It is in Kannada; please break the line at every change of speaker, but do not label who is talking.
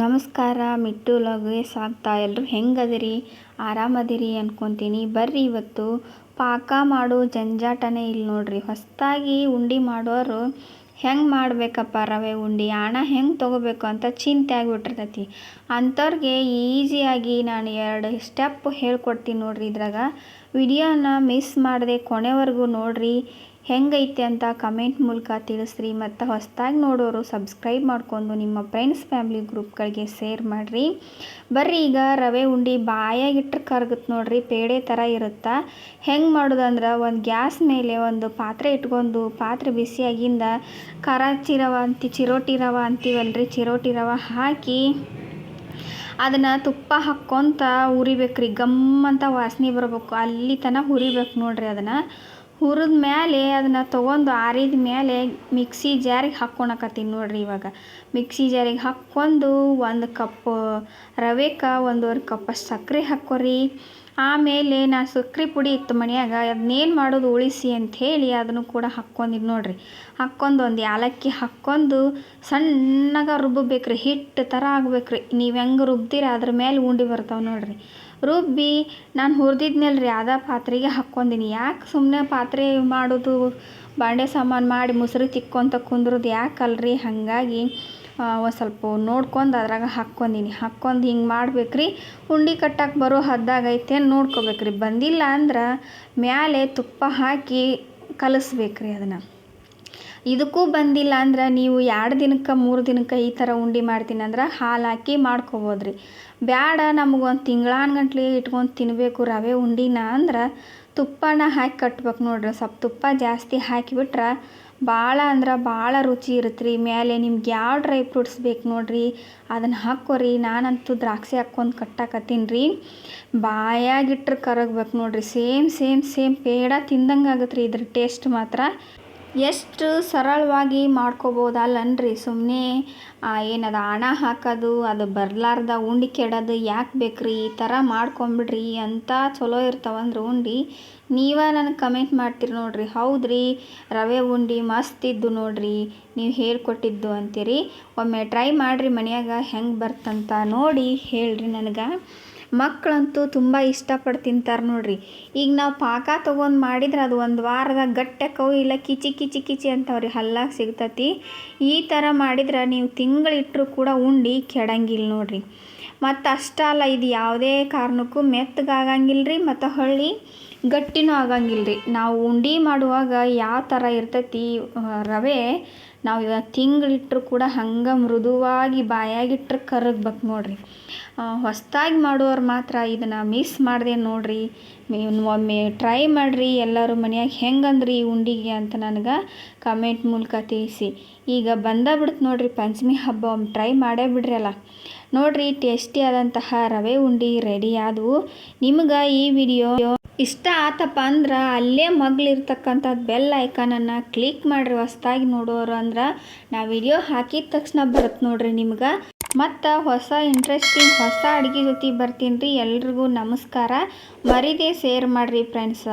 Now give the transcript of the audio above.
ನಮಸ್ಕಾರ, ಮಿಟ್ಟು ವ್ಲಾಗ್ಗೆ ಸಾಕ್ತಾ ಎಲ್ಲರೂ ಹೆಂಗದಿರಿ? ಆರಾಮದಿರಿ ಅನ್ಕೊಂತೀನಿ. ಬರ್ರಿ ಇವತ್ತು. ಪಾಕ ಮಾಡೋ ಜಂಜಾಟನೇ ಇಲ್ಲಿ ನೋಡ್ರಿ. ಹೊಸದಾಗಿ ಉಂಡೆ ಮಾಡೋರು ಹೆಂಗೆ ಮಾಡಬೇಕಪ್ಪ ರವೆ ಉಂಡಿ? ಹಣ ಹೆಂಗೆ ತೊಗೋಬೇಕು ಅಂತ ಚಿಂತೆ ಆಗಿಬಿಟ್ಟಿರ್ತೈತಿ. ಅಂಥವ್ರಿಗೆ ಈಸಿಯಾಗಿ ನಾನು ಎರಡು ಸ್ಟೆಪ್ ಹೇಳ್ಕೊಡ್ತೀನಿ ನೋಡ್ರಿ ಇದ್ರಾಗ. ವಿಡಿಯೋನ ಮಿಸ್ ಮಾಡದೆ ಕೊನೆವರೆಗೂ ನೋಡ್ರಿ. ಹೆಂಗೈತೆ ಅಂತ ಕಮೆಂಟ್ ಮೂಲಕ ತಿಳಿಸ್ರಿ ಮತ್ತು ಹೊಸದಾಗಿ ನೋಡೋರು ಸಬ್ಸ್ಕ್ರೈಬ್ ಮಾಡ್ಕೊಂಡು ನಿಮ್ಮ ಫ್ರೆಂಡ್ಸ್ ಫ್ಯಾಮ್ಲಿ ಗ್ರೂಪ್ಗಳಿಗೆ ಶೇರ್ ಮಾಡಿರಿ. ಬರ್ರಿ ಈಗ ರವೆ ಉಂಡೆ ಬಾಯಾಗಿಟ್ರೆ ಕರಗುತ್ತೆ ನೋಡ್ರಿ, ಪೇಡೆ ಥರ ಇರುತ್ತೆ? ಹೆಂಗೆ ಮಾಡೋದಂದ್ರೆ ಒಂದು ಗ್ಯಾಸ್ ಮೇಲೆ ಒಂದು ಪಾತ್ರೆ ಇಟ್ಕೊಂಡು ಪಾತ್ರೆ ಬಿಸಿಯಾಗಿಂದ ಕರಾಚಿ ಚಿರವ ಅಂತಿ, ಚಿರೋಟಿ ರವ ಅಂತೀವಲ್ರಿ, ಚಿರೋಟಿ ರವ ಹಾಕಿ ಅದನ್ನು ತುಪ್ಪ ಹಾಕ್ಕೊಂತ ಹುರಿಬೇಕ್ರಿ ಗಮ್ ಅಂತ ವಾಸನೆ ಬರಬೇಕು, ಅಲ್ಲಿ ತನಕ ಹುರಿಬೇಕು ನೋಡ್ರಿ ಅದನ್ನು. ಹುರಿದ ಮೇಲೆ ಅದನ್ನು ತೊಗೊಂಡು ಆರಿದ ಮೇಲೆ ಮಿಕ್ಸಿ ಜಾರಿಗೆ ಹಾಕ್ಕೊಳಕತ್ತೀನಿ ನೋಡಿರಿ ಇವಾಗ. ಮಿಕ್ಸಿ ಜಾರಿಗೆ ಹಾಕ್ಕೊಂಡು ಒಂದು ಕಪ್ ರವೆಗೆ ಒಂದೂವರೆ ಕಪ್ ಸಕ್ಕರೆ ಹಾಕ್ಕೊರಿ. ಆಮೇಲೆ ನಾ ಸಕ್ರೆ ಪುಡಿ ಇತ್ತು ಮನ್ಯಾಗ ಅದನ್ನೇನು ಮಾಡೋದು ಉಳಿಸಿ ಅಂಥೇಳಿ ಅದನ್ನು ಕೂಡ ಹಾಕ್ಕೊಂಡಿದ್ದು ನೋಡಿರಿ. ಹಾಕ್ಕೊಂಡು ಒಂದು ಏಲಕ್ಕಿ ಹಾಕ್ಕೊಂಡು ಸಣ್ಣಗೆ ರುಬ್ಬಬೇಕ್ರಿ ಹಿಟ್ಟು ಥರ ಆಗ್ಬೇಕ್ರಿ. ನೀವು ಹೆಂಗೆ ರುಬ್ತೀರ ಅದ್ರ ಮೇಲೆ ಉಂಡೆ ಬರ್ತಾವೆ ನೋಡ್ರಿ. ರುಬ್ಬಿ, ನಾನು ಹುರಿದಿದ್ನಲ್ಲ ರೀ ಅದ ಪಾತ್ರೆಗೆ ಹಾಕ್ಕೊಂದಿನಿ. ಯಾಕೆ ಸುಮ್ಮನೆ ಪಾತ್ರೆ ಮಾಡೋದು? ಬಾಂಡೆ ಸಾಮಾನು ಮಾಡಿ ಮೊಸರು ತಿಕ್ಕೊಂತ ಕುಂದ್ರದು ಯಾಕಲ್ರಿ ಹಾಗಾಗಿ ಒಂದು ಸ್ವಲ್ಪ ನೋಡ್ಕೊಂಡು ಅದ್ರಾಗ ಹಾಕ್ಕೊಂದಿನಿ. ಹಾಕ್ಕೊಂಡು ಹಿಂಗೆ ಮಾಡ್ಬೇಕ್ರಿ. ಉಂಡಿ ಕಟ್ಟಕ್ಕೆ ಬರೋ ಹದ್ದಾಗೈತೆ ನೋಡ್ಕೋಬೇಕ್ರಿ. ಬಂದಿಲ್ಲ ಅಂದ್ರೆ ಮ್ಯಾಲೆ ತುಪ್ಪ ಹಾಕಿ ಕಲಿಸ್ಬೇಕ್ರಿ ಅದನ್ನು. ಇದಕ್ಕೂ ಬಂದಿಲ್ಲ ಅಂದ್ರೆ ನೀವು ಎರಡು ದಿನಕ್ಕೆ, ಮೂರು ದಿನಕ್ಕೆ ಈ ಥರ ಉಂಡೆ ಮಾಡ್ತೀನಿ ಅಂದ್ರೆ ಹಾಲು ಹಾಕಿ ಮಾಡ್ಕೊಬೋದು ರೀ ಬ್ಯಾಡ, ನಮಗೊಂದು ತಿಂಗಳಾನ್ಗಟ್ಲೆ ಇಟ್ಕೊಂಡು ತಿನ್ನಬೇಕು ರವೆ ಉಂಡಿನ ಅಂದ್ರೆ ತುಪ್ಪನ ಹಾಕಿ ಕಟ್ಬೇಕು ನೋಡ್ರಿ. ಸ್ವಲ್ಪ ತುಪ್ಪ ಜಾಸ್ತಿ ಹಾಕಿಬಿಟ್ರೆ ಭಾಳ ಅಂದ್ರೆ ಭಾಳ ರುಚಿ ಇರುತ್ತೆ ರೀ ಮೇಲೆ ನಿಮ್ಗೆ ಯಾವ ಡ್ರೈ ಫ್ರೂಟ್ಸ್ ಬೇಕು ನೋಡ್ರಿ ಅದನ್ನು ಹಾಕ್ಕೋರಿ. ನಾನಂತೂ ದ್ರಾಕ್ಷಿ ಹಾಕ್ಕೊಂಡು ಕಟ್ಟಾಕತ್ತೀನಿ ರೀ ಬಾಯಾಗಿಟ್ರೆ ಕರಗ್ಬೇಕು ನೋಡ್ರಿ. ಸೇಮ್ ಸೇಮ್ ಸೇಮ್ ಪೇಡ ತಿಂದಂಗೆ ಆಗತ್ತೆ ರೀ ಇದ್ರ ಟೇಸ್ಟ್ ಮಾತ್ರ. ಎಷ್ಟು ಸರಳವಾಗಿ ಮಾಡ್ಕೋಬೋದಲ್ಲನ್ರಿ? ಸುಮ್ಮನೆ ಏನದು ಹಣ ಹಾಕೋದು, ಅದು ಬರಲಾರ್ದ ಉಂಡೆ ಕೆಡೋದು ಯಾಕೆ ಬೇಕ್ರಿ? ಈ ಥರ ಮಾಡ್ಕೊಂಬಿಡ್ರಿ ಅಂತ ಚಲೋ ಇರ್ತಾವಂದ್ರೆ ಉಂಡೆ. ನೀವೇ ನನಗೆ ಕಮೆಂಟ್ ಮಾಡ್ತೀರಿ ನೋಡ್ರಿ. ಹೌದ್ರಿ, ರವೆ ಉಂಡೆ ಮಸ್ತ್ ಇದ್ದು ನೋಡ್ರಿ, ನೀವು ಹೇಳ್ಕೊಟ್ಟಿದ್ದು ಅಂತೀರಿ. ಒಮ್ಮೆ ಟ್ರೈ ಮಾಡಿರಿ ಮನೆಯಾಗ ಹೆಂಗೆ ಬರ್ತಂತ ನೋಡಿ ಹೇಳ್ರಿ ನನಗೆ. ಮಕ್ಕಳಂತೂ ತುಂಬ ಇಷ್ಟಪಟ್ಟು ತಿಂತಾರೆ ನೋಡ್ರಿ. ಈಗ ನಾವು ಪಾಕ ತೊಗೊಂಡು ಮಾಡಿದ್ರೆ ಅದು ಒಂದು ವಾರದಾಗ ಗಟ್ಟಕ್ಕವು ಇಲ್ಲ ಕಿಚಿ ಕಿಚಿ ಕಿಚಿ ಅಂತವ್ರಿ ಹಲ್ಲಾಗ ಸಿಗ್ತತಿ. ಈ ಥರ ಮಾಡಿದ್ರೆ ನೀವು ತಿಂಗಳಿಟ್ಟರು ಕೂಡ ಉಂಡಿ ಕೆಡಂಗಿಲ್ಲ ನೋಡ್ರಿ. ಮತ್ತು ಅಷ್ಟಲ್ಲ ಇದು ಯಾವುದೇ ಕಾರಣಕ್ಕೂ ಮೆತ್ತಗಾಗಂಗಿಲ್ಲ ರೀ ಮತ್ತು ಹೊಳ್ಳಿ ಗಟ್ಟಿನೂ ಆಗಂಗಿಲ್ಲ ರೀ ನಾವು ಉಂಡೆ ಮಾಡುವಾಗ ಯಾವ ಥರ ಇರ್ತೈತಿ ರವೆ ನಾವು ಇವಾಗ ತಿಂಗಳಿಟ್ಟರು ಕೂಡ ಹಂಗೆ ಮೃದುವಾಗಿ ಬಾಯಾಗಿಟ್ರೆ ಕರಗ್ಬೇಕು ನೋಡ್ರಿ. ಹೊಸ್ದಾಗಿ ಮಾಡೋರು ಮಾತ್ರ ಇದನ್ನು ಮಿಸ್ ಮಾಡಿದೆ ನೋಡಿರಿ. ಒಮ್ಮೆ ಟ್ರೈ ಮಾಡಿರಿ ಎಲ್ಲರೂ ಮನ್ಯಾಗ ಹೆಂಗಂದ್ರಿ ಈ ಉಂಡಿಗೆ ಅಂತ ನನಗೆ ಕಮೆಂಟ್ ಮೂಲಕ ತಿಳಿಸಿ. ಈಗ ಬಂದ ಬಿಡ್ತು ನೋಡಿರಿ ಪಂಚಮಿ ಹಬ್ಬ ಒಮ್ಮೆ ಟ್ರೈ ಮಾಡೇ ಬಿಡ್ರಲ್ಲ. ನೋಡಿರಿ ಟೇಸ್ಟಿ ಆದಂತಹ ರವೆ ಉಂಡೆ ರೆಡಿ ಆದವು. ನಿಮ್ಗೆ ಈ ವಿಡಿಯೋ ಇಷ್ಟ ಆತಪ್ಪ ಅಂದ್ರೆ ಅಲ್ಲೇ ಮಗ್ಲಿರ್ತಕ್ಕಂಥದ್ದು ಬೆಲ್ ಐಕಾನನ್ನು ಕ್ಲಿಕ್ ಮಾಡಿರಿ ಹೊಸ್ದಾಗಿ ನೋಡೋರು ಅಂದ್ರೆ ನಾ ವಿಡಿಯೋ ಹಾಕಿದ ತಕ್ಷಣ ಬರುತ್ತೆ ನೋಡ್ರಿ ನಿಮ್ಗೆ. ಮತ್ತು ಹೊಸ ಇಂಟ್ರೆಸ್ಟಿಂಗ್ ಹೊಸ ಅಡುಗೆ ಜೊತೆ ಬರ್ತೀನಿ ರೀ ಎಲ್ರಿಗೂ ನಮಸ್ಕಾರ. ಮರಿದೇ ಸೇರ್ ಮಾಡಿರಿ ಫ್ರೆಂಡ್ಸ